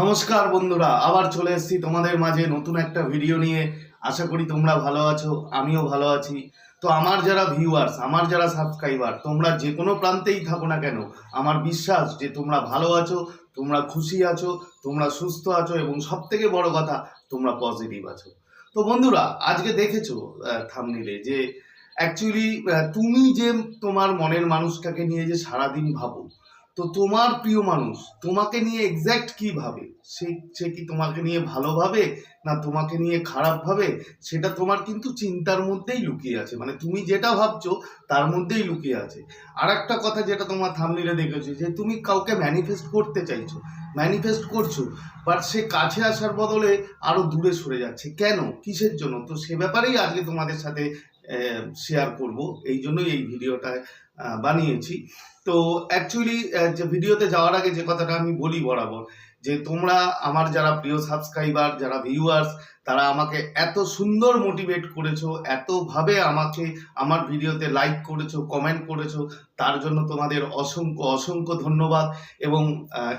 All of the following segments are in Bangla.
নমস্কার বন্ধুরা, আবার চলে এসেছি তোমাদের মাঝে নতুন একটা ভিডিও নিয়ে। আশা করি তোমরা ভালো আছো, আমিও ভালো আছি। তো আমার যারা ভিউয়ার্স আমার যারা সাবস্ক্রাইবার তোমরা যে কোনো প্রান্তেই থাকো না কেন, আমার বিশ্বাস যে তোমরা ভালো আছো, তোমরা খুশি আছো, তোমরা সুস্থ আছো এবং সব থেকে বড় কথা, তোমরা পজিটিভ আছো। তো বন্ধুরা, আজকে দেখেছ থামনিলে যে অ্যাকচুয়ালি তুমি যে তোমার মনের মানুষটাকে নিয়ে যে সারাদিন ভাবো তো তোমার প্রিয় মানুষ, তোমাকে নিয়ে এক্স্যাক্ট কি ভাবে? সে সে কি তোমাকে নিয়ে ভালো ভাবে না তোমাকে নিয়ে খারাপ ভাবে? সেটা তোমার কিন্তু চিন্তার মধ্যেই লুকিয়ে আছে। মানে তুমি যেটা ভাবছ, তার মধ্যেই লুকিয়ে আছে। আর একটা কথা যেটা তোমার থামলিলে দেখেছ, যে তুমি কাউকে ম্যানিফেস্ট করতে চাইছো ম্যানিফেস্ট করছ বাট সে কাছে আসার বদলে আরও দূরে সরে যাচ্ছে। কেন? কিসের জন্য? তো সে ব্যাপারেই আজকে তোমাদের সাথে শেয়ার করব। এই জন্যই এই ভিডিওটা বানিয়েছি। তো অ্যাকচুয়ালি যে ভিডিওতে যাওয়ার আগে যে কথাটা আমি বলি বরাবর, যে তোমরা আমার যারা প্রিয় সাবস্ক্রাইবার যারা ভিউয়ার্স তারা আমাকে এত সুন্দর মোটিভেট করেছ, এতভাবে আমাকে আমার ভিডিওতে লাইক করেছ কমেন্ট করেছ, তার জন্য তোমাদের অসংখ্য অসংখ্য ধন্যবাদ। এবং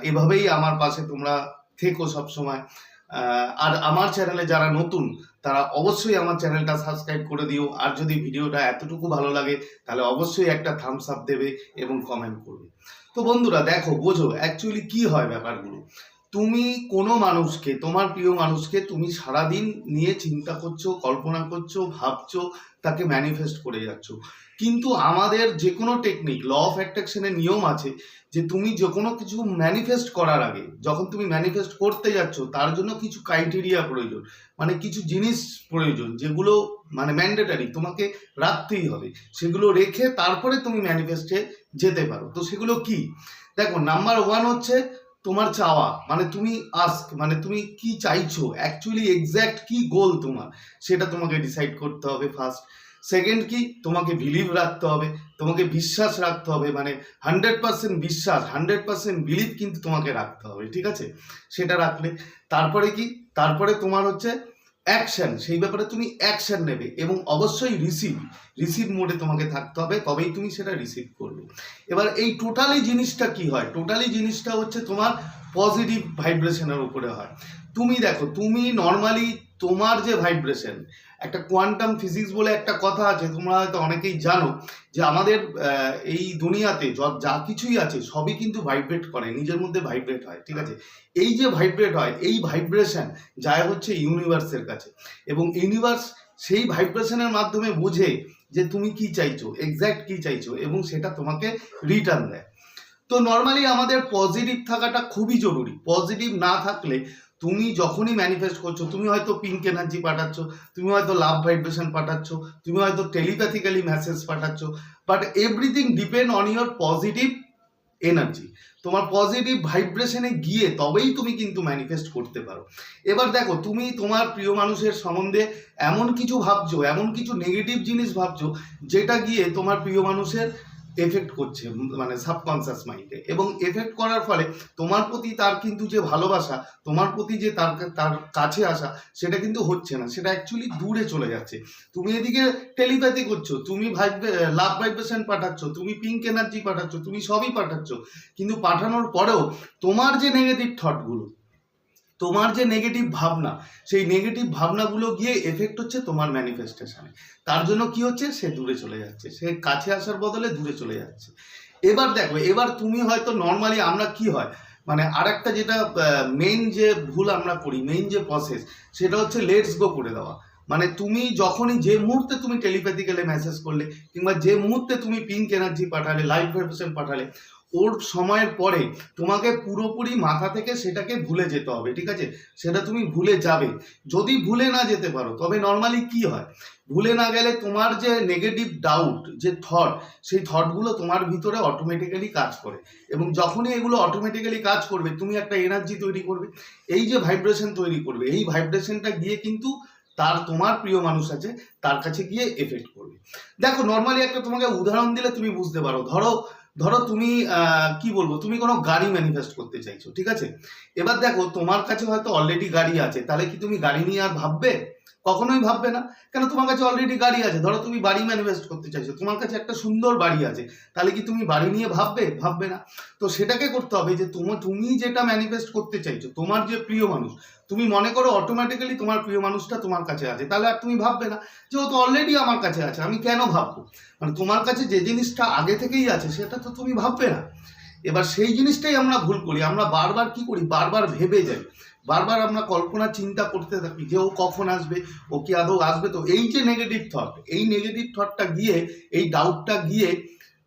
এভাবেই আমার পাশে তোমরা থেকো সবসময়। আর আমার চ্যানেলে যারা নতুন, তারা অবশ্যই আমার চ্যানেলটা সাবস্ক্রাইব করে দিও। আর যদি ভিডিওটা এতটুকু ভালো লাগে, তাহলে অবশ্যই একটা থামস আপ দেবে এবং কমেন্ট করবে। তো বন্ধুরা, দেখো, বোঝো অ্যাকচুয়ালি কি হয় ব্যাপারগুলো? তুমি কোনো মানুষকে, তোমার প্রিয় মানুষকে তুমি সারাদিন নিয়ে চিন্তা করছ, কল্পনা করছ, ভাবছ, তাকে ম্যানিফেস্ট করে যাচ্ছ। কিন্তু আমাদের যে কোনো টেকনিক ল অফ অ্যাট্রাকশনের নিয়ম আছে যে তুমি যে কোনো কিছু ম্যানিফেস্ট করার আগে, যখন তুমি ম্যানিফেস্ট করতে যাচ্ছ, তার জন্য কিছু ক্রাইটেরিয়া প্রয়োজন। মানে কিছু জিনিস প্রয়োজন যেগুলো মানে ম্যান্ডেটারি তোমাকে রাখতেই হবে। সেগুলো রেখে তারপরে তুমি ম্যানিফেস্টে যেতে পারো। তো সেগুলো কি? দেখো নাম্বার ওয়ান হচ্ছে তোমার চাওয়া মানে তুমি আস্ক মানে তুমি কি চাইছো? অ্যাকচুয়ালি এক্স্যাক্ট কি গোল তোমার? সেটা তোমাকে ডিসাইড করতে হবে ফার্স্ট সেকেন্ড কি, তোমাকে বিলিভ রাখতে হবে, তোমাকে বিশ্বাস রাখতে হবে মানে হান্ড্রেড পার্সেন্ট বিশ্বাস হান্ড্রেড পার্সেন্ট বিলিভ কিন্তু তোমাকে রাখতে হবে, ঠিক আছে? সেটা রাখলে। তারপরে কি? তারপরে তোমার হচ্ছে অ্যাকশন সেই ব্যাপারে তুমি অ্যাকশন নেবে এবং অবশ্যই রিসিভ রিসিভ মোডে তোমাকে থাকতে হবে, তবেই তুমি সেটা রিসিভ করবে। এবার এই টোটালি জিনিসটা কি হয়? টোটালি জিনিসটা হচ্ছে তোমার পজিটিভ ভাইব্রেশনের উপরে হয়। তুমি দেখো, তুমি নর্মালি তোমার যে ভাইব্রেশন একটা কোয়ান্টাম ফিজিক্স বলে একটা কথা আছে, তোমরা হয়তো অনেকেই জানো যে আমাদের এই দুনিয়াতে যা কিছুই আছে, সবই কিন্তু ভাইব্রেট করে, নিজের মধ্যে ভাইব্রেট হয়, ঠিক আছে? এই যে ভাইব্রেট হয়, এই ভাইব্রেশন যায় হচ্ছে ইউনিভার্সের কাছে। এবং ইউনিভার্স সেই ভাইব্রেশনের মাধ্যমে বোঝে যে তুমি কি চাইছো এক্স্যাক্ট কি চাইছো, এবং সেটা তোমাকে রিটার্ন দেয়। তো নর্মালি আমাদের পজিটিভ থাকাটা খুবই জরুরি। পজিটিভ না থাকলে তুমি যখনই ম্যানিফেস্ট করছ, তুমি হয়তো পিঙ্ক এনার্জি পাঠাচ্ছ, তুমি হয়তো লাভ ভাইব্রেশন পাঠাচ্ছ, তুমি হয়তো telepathically message পাঠাচ্ছ but everything depend on your positive energy তোমার পজিটিভ ভাইব্রেশনে গিয়ে তবেই তুমি কিন্তু ম্যানিফেস্ট করতে পারো। এবার দেখো, তুমি তোমার প্রিয় মানুষের সম্বন্ধে এমন কিছু ভাবছ, এমন কিছু নেগেটিভ জিনিস ভাবছ, যেটা গিয়ে তোমার প্রিয় মানুষের এফেক্ট করছে মানে সাবকনসিয়াস মাইন্ডে এবং এফেক্ট করার ফলে তোমার প্রতি তার কিন্তু যে ভালোবাসা, তোমার প্রতি যে তার তার কাছে আসা, সেটা কিন্তু হচ্ছে না। সেটা অ্যাকচুয়ালি দূরে চলে যাচ্ছে। তুমি এদিকে টেলিপ্যাথি করছ, তুমি ভাইব্রে লাভ ভাইব্রেশন পাঠাচ্ছ, তুমি পিঙ্ক এনার্জি পাঠাচ্ছ, তুমি সবই পাঠাচ্ছ। কিন্তু পাঠানোর পরেও তোমার যে নেগেটিভ থটগুলো তোমার যে নেগেটিভ ভাবনা, সেই নেগেটিভ ভাবনাগুলো গিয়ে এফেক্ট হচ্ছে তোমার ম্যানিফেস্টেশনে তার জন্য কি হচ্ছে? সে দূরে চলে যাচ্ছে। সে কাছে আসার বদলে দূরে চলে যাচ্ছে। এবার দেখো, এবার তুমি হয়তো নর্মালি আমরা কি হয়? মানে আরেকটা যেটা মেইন যে ভুল আমরা করি মেইন যে প্রসেস সেটা হচ্ছে লেটস গো করে দেওয়া। মানে তুমি যখনই যে মুহূর্তে তুমি টেলিপ্যাথিক্যালি মেসেজ করলে, কিংবা যে মুহূর্তে তুমি পিঙ্ক এনার্জি পাঠালে লাইভ ভাইব্রেশন পাঠালে ওর সময়ের পরে তোমাকে পুরোপুরি মাথা থেকে সেটাকে ভুলে যেতে হবে, ঠিক আছে? সেটা তুমি ভুলে যাবে। যদি ভুলে না যেতে পারো, তবে নর্মালি কি হয়? ভুলে না গেলে তোমার যে নেগেটিভ ডাউট যে থট সেই থটগুলো তোমার ভিতরে অটোমেটিক্যালি কাজ করে। এবং যখনই এগুলো অটোমেটিক্যালি কাজ করবে, তুমি একটা এনার্জি তৈরি করবে, এই যে ভাইব্রেশন তৈরি করবে, এই ভাইব্রেশনটা গিয়ে কিন্তু তার, তোমার প্রিয় মানুষ আছে, তার কাছে গিয়ে এফেক্ট করবে। দেখো নর্মালি একটা তোমাকে উদাহরণ দিলে তুমি বুঝতে পারো। ধরো ধরো তুমি কি বলব, তুমি কোনো গাড়ি ম্যানিফেস্ট করতে চাইছো, ঠিক আছে? এবার দেখো, তোমার কাছে হয়তো অলরেডি গাড়ি আছে, তাহলে কি তুমি গাড়ি নিয়ে আর ভাববে? কখনোই ভাববে না। কেন? তোমার কাছে অলরেডি গাড়ি আছে। ধরো তুমি বাড়ি ম্যানিফেস্ট করতে চাইছো। তোমার কাছে একটা সুন্দর বাড়ি আছে। তাহলে কি তুমি বাড়ি নিয়ে ভাববে? ভাববে না। তো সেটাকে করতে হবে যে তোমার তুমি যেটা ম্যানিফেস্ট করতে চাইছো, তোমার যে প্রিয় মানুষ, তুমি মনে করো অটোমেটিক্যালি তোমার প্রিয় মানুষটা তোমার কাছে আছে। তাহলে আর তুমি ভাববে না যে ও তো অলরেডি আমার কাছে আছে। আমি কেন ভাববো? মানে তোমার কাছে যে জিনিসটা আগে থেকেই আছে, সেটা তো তুমি ভাববে না। এবার সেই জিনিসটাই আমরা ভুল করি। আমরা বারবার কি করি? বারবার ভেবে যাই। বারবার আমরা কল্পনা, চিন্তা করতে থাকি যে ও কখন আসবে, ও কি আদৌ আসবে? তো এই যে নেগেটিভ থট এই নেগেটিভ থটটা গিয়ে, এই ডাউটটা গিয়ে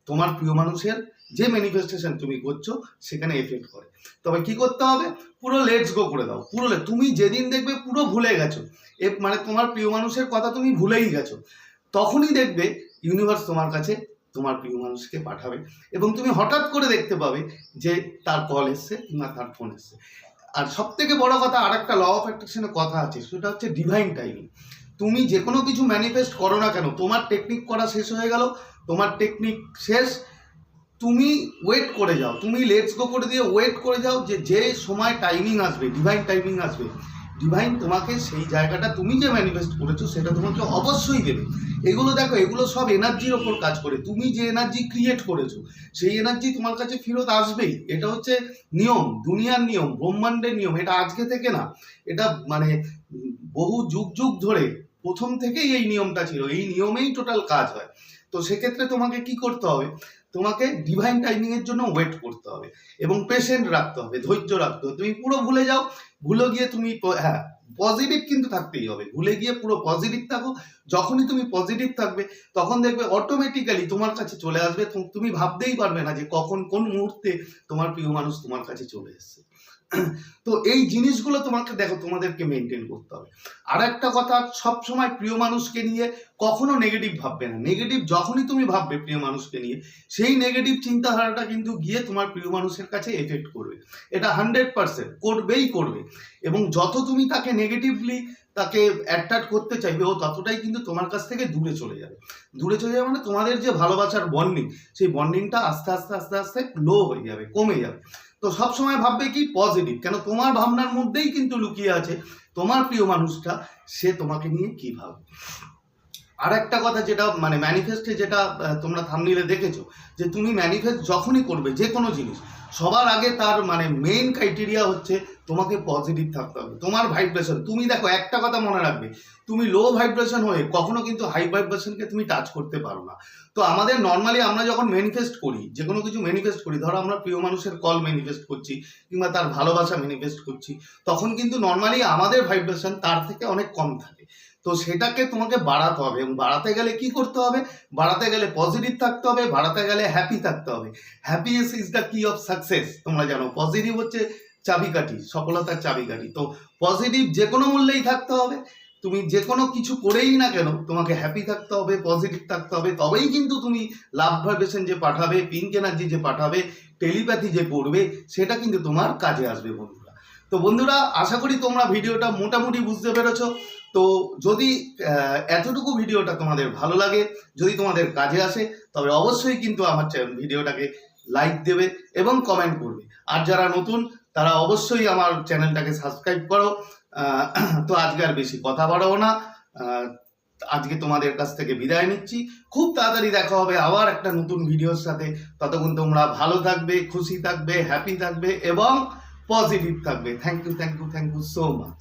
তোমার প্রিয় মানুষের যে ম্যানিফেস্টেশন তুমি করছ, সেখানে এফেক্ট করে। তবে কি করতে হবে? পুরো লেটস গো করে দাও। পুরো তুমি যেদিন দেখবে পুরো ভুলে গেছো। এ মানে তোমার প্রিয় মানুষের কথা তুমি ভুলেই গেছো। তখনই দেখবে ইউনিভার্স তোমার কাছে তোমার প্রিয় মানুষকে পাঠাবে এবং তুমি হঠাৎ করে দেখতে পাবে যে তার কল এসছে কিংবা তার ফোন এসছে। আর সব থেকে বড় কথা আর একটা ল অফ অ্যাট্রাকশনের কথা আছে, সেটা হচ্ছে ডিভাইন টাইমিং তুমি যে কোনো কিছু ম্যানিফেস্ট করো না কেন, তোমার টেকনিক করা শেষ হয়ে গেল, তোমার টেকনিক শেষ, তুমি ওয়েট করে যাও, তুমি লেটস গো করে দিয়ে ওয়েট করে যাও যে যে সময় টাইমিং আসবে ডিভাইন টাইমিং আসবে ডিভাইন তোমাকে সেই জায়গাটা তুমি যে ম্যানিফেস্ট করেছ, সেটা তোমাকে অবশ্যই দেবে। এগুলো দেখো, এগুলো সব এনার্জির ওপর কাজ করে। তুমি যে এনার্জি ক্রিয়েট করেছ, সেই এনার্জি তোমার কাছে ফেরত আসবেই। এটা হচ্ছে নিয়ম, দুনিয়ার নিয়ম, ব্রহ্মাণ্ডের নিয়ম। এটা আজকে থেকে না, এটা মানে বহু যুগ যুগ ধরে প্রথম থেকেই এই নিয়মটা ছিল। এই নিয়মেই টোটাল কাজ হয়। তো সেক্ষেত্রে তোমাকে কি করতে হবে? তোমাকে ডিভাইন টাইমিং এর জন্য ওয়েট করতে হবে এবং পেশেন্ট রাখতে হবে, ধৈর্য রাখতে হবে। তুমি পুরো ভুলে যাও, ভুলে গিয়ে তুমি হ্যাঁ পজিটিভ কিন্তু থাকতেই হবে। ভুলে গিয়ে পুরো পজিটিভ থাকো, যখনই তুমি পজিটিভ থাকবে, তখন দেখবে অটোমেটিক্যালি তোমার কাছে চলে আসবে তুমি ভাবতেই পারবে না যে কখন, কোন মুহূর্তে তোমার প্রিয় মানুষ তোমার কাছে চলে এসছে। তো এই জিনিসগুলো তোমাকে দেখো, তোমাদেরকে মেনটেন করতে হবে। আর একটা কথা সব সময় প্রিয় মানুষকে নিয়ে কখনো নেগেটিভ ভাববে না। নেগেটিভ যখনই তুমি ভাববে প্রিয় মানুষকে নিয়ে, সেই নেগেটিভ চিন্তাধারাটা কিন্তু গিয়ে তোমার প্রিয় মানুষের কাছে এফেক্ট করবে। এটা হান্ড্রেড পার্সেন্ট করবেই করবে। এবং যত তুমি তাকে নেগেটিভলি তাকে অ্যাট্রাক্ট করতে চাইবে, ও ততটাই কিন্তু তোমার কাছ থেকে দূরে চলে যাবে। দূরে চলে যাবে মানে তোমাদের যে ভালোবাসার বন্ডিং সেই বন্ডিংটা আস্তে আস্তে আস্তে আস্তে লো হয়ে যাবে, কমে যাবে। তো সবসময় ভাববে কি পজিটিভ কেন তোমার ভাবনার মধ্যেই কিন্তু লুকিয়ে আছে, তোমার প্রিয় মানুষটা, সে তোমাকে নিয়ে কি ভাববে? আর একটা কথা যেটা মানে ম্যানিফেস্টে যেটা তোমরা থামনিলে দেখেছ, যে তুমি ম্যানিফেস্ট যখনই করবে যে কোনো জিনিস সবার আগে তার মানে মেইন ক্রাইটেরিয়া হচ্ছে তোমাকে পজিটিভ থাকতে হবে। তোমার ভাইব্রেশন তুমি দেখো একটা কথা মনে রাখবে, তুমি লো ভাইব্রেশন হয়ে কখনো কিন্তু হাই ভাইব্রেশনকে তুমি টাচ করতে পারো না। তো আমাদের নর্মালি আমরা যখন ম্যানিফেস্ট করি যে কোনো কিছু ম্যানিফেস্ট করি, ধরো আমরা প্রিয় মানুষের কল ম্যানিফেস্ট করছি, কিংবা তার ভালোবাসা ম্যানিফেস্ট করছি, তখন কিন্তু নর্মালি আমাদের ভাইব্রেশন তার থেকে অনেক কম থাকে। তো সেটাকে তোমাকে বাড়াতে হবে এবং বাড়াতে গেলে কি করতে হবে? বাড়াতে গেলে পজিটিভ থাকতে হবে, বাড়াতে গেলে হ্যাপি থাকতে হবে। Happiness is the key of success তোমরা জানো। পজিটিভ হচ্ছে চাবিকাঠি, সফলতার চাবিকাঠি। তো পজিটিভ যে কোনো মূল্যেই থাকতে হবে। তুমি যে কোনো কিছু করেই না কেন তোমাকে হ্যাপি থাকতে হবে পজিটিভ থাকতে হবে। তবেই কিন্তু তুমি লাভ ভাইব্রেশন যে পাঠাবে পিঙ্ক এনার্জি যে পাঠাবে টেলিপ্যাথি যে করবে, সেটা কিন্তু তোমার কাজে আসবে বন্ধুরা। তো বন্ধুরা, আশা করি তোমরা ভিডিওটা মোটামুটি বুঝতে পেরেছ। তো যদি এতটুকু ভিডিওটা তোমাদের ভালো লাগে, যদি তোমাদের কাজে আসে, তবে অবশ্যই কিন্তু আমার ভিডিওটাকে লাইক দেবে এবং কমেন্ট করবে। আর যারা নতুন, তারা অবশ্যই আমার চ্যানেলটাকে সাবস্ক্রাইব করো। তো আজকে আর বেশি কথা বাড়াবো না। আজকে তোমাদের কাছ থেকে বিদায় নিচ্ছি। খুব তাড়াতাড়ি দেখা হবে আবার একটা নতুন ভিডিওর সাথে। ততক্ষণ তোমরা ভালো থাকবে, খুশি থাকবে হ্যাপি থাকবে এবং পজিটিভ থাকবে। Thank you thank you thank you so much